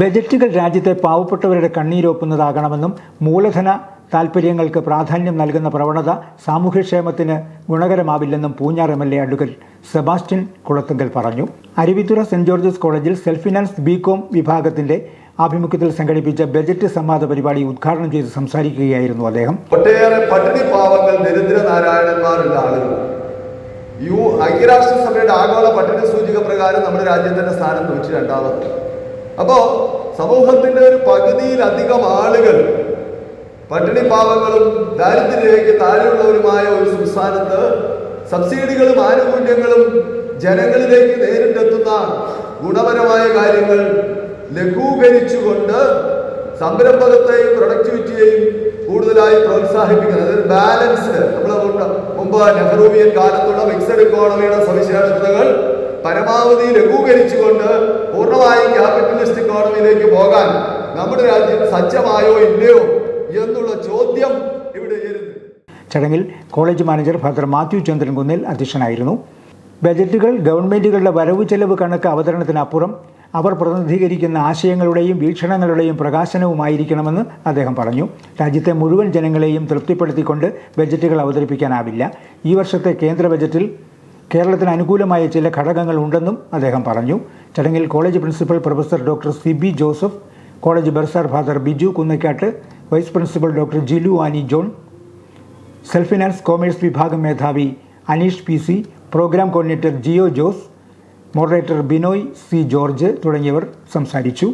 ബജറ്റുകൾ രാജ്യത്തെ പാവപ്പെട്ടവരുടെ കണ്ണീരൊപ്പുന്നതാകണമെന്നും മൂലധന താൽപ്പര്യങ്ങൾക്ക് പ്രാധാന്യം നൽകുന്ന പ്രവണത സാമൂഹ്യക്ഷേമത്തിന് ഗുണകരമാവില്ലെന്നും Poonjar M L A advocate Sebastian Kulathunkal പറഞ്ഞു. അരുവിത്തുറ സെന്റ് ജോർജസ് കോളേജിൽ സെൽഫ് ഫിനാൻസ് ബികോം വിഭാഗത്തിന്റെ ആഭിമുഖ്യത്തിൽ സംഘടിപ്പിച്ച ബജറ്റ് സംവാദ പരിപാടി ഉദ്ഘാടനം ചെയ്ത് സംസാരിക്കുകയായിരുന്നു അദ്ദേഹം. ഒട്ടേറെ പട്ടിണി പാവങ്ങൾ ദരിദ്ര നാരായണന്മാരുള്ള ആളുകൾ യു ഐക്യരാഷ്ട്രസഭയുടെ ആഗോള പട്ടിണി സൂചിക പ്രകാരം നമ്മുടെ രാജ്യത്തിന്റെ സ്ഥാനം നൂറ്റി രണ്ടാമത്. അപ്പോ സമൂഹത്തിന്റെ ഒരു പകുതിയിലധികം ആളുകൾ പട്ടിണി പാവങ്ങളും ദാരിദ്ര്യരേഖയ്ക്ക് താഴെയുള്ളവരുമായ ഒരു സംസ്ഥാനത്ത് സബ്സിഡികളും ആനുകൂല്യങ്ങളും ജനങ്ങളിലേക്ക് നേരിട്ടെത്തുന്ന ഗുണപരമായ കാര്യങ്ങൾ ലഘൂകരിച്ചുകൊണ്ട് സംരംഭകത്തെയും പ്രൊഡക്ടിവിറ്റിയെയും കൂടുതലായി പ്രോത്സാഹിപ്പിക്കുന്നത്. അതായത് ബാലൻസ്ഡ് നമ്മൾ മുമ്പ് നെഹ്റൂവിയൻ കാലത്തുള്ള മിക്സഡ് ഇക്കോണമിയുടെ സവിശേഷതകൾ പരമാവധി ലഘൂകരിച്ചുകൊണ്ട് പൂർണമായും ക്യാപിറ്റലിസ്റ്റ് ഇക്കോണമിയിലേക്ക് പോകാൻ നമ്മുടെ രാജ്യം സജ്ജമായോ ഇല്ലയോ എന്നുള്ള ചോദ്യം ഇവിടെ ചടങ്ങിൽ college manager father Mathew Chandrankunnil അധ്യക്ഷനായിരുന്നു. ബജറ്റുകൾ ഗവൺമെന്റുകളുടെ വരവ് ചെലവ് കണക്ക് അവതരണത്തിനപ്പുറം അവർ പ്രതിനിധീകരിക്കുന്ന ആശയങ്ങളുടെയും വീക്ഷണങ്ങളുടെയും പ്രകാശനവുമായിരിക്കണമെന്ന് അദ്ദേഹം പറഞ്ഞു. രാജ്യത്തെ മുഴുവൻ ജനങ്ങളെയും തൃപ്തിപ്പെടുത്തിക്കൊണ്ട് ബജറ്റുകൾ അവതരിപ്പിക്കാനാവില്ല. ഈ വർഷത്തെ കേന്ദ്ര ബജറ്റിൽ കേരളത്തിന് അനുകൂലമായ ചില ഘടകങ്ങൾ ഉണ്ടെന്നും അദ്ദേഹം പറഞ്ഞു. ചടങ്ങിൽ college principal professor doctor C B Joseph college bursar father Biju Kunnakkattu vice principal doctor Jilu Annie John self finance commerce വിഭാഗം മേധാവി Aneesh P C program coordinator Jio Jose moderator Binoy C George തുടങ്ങിയവർ സംസാരിച്ചു.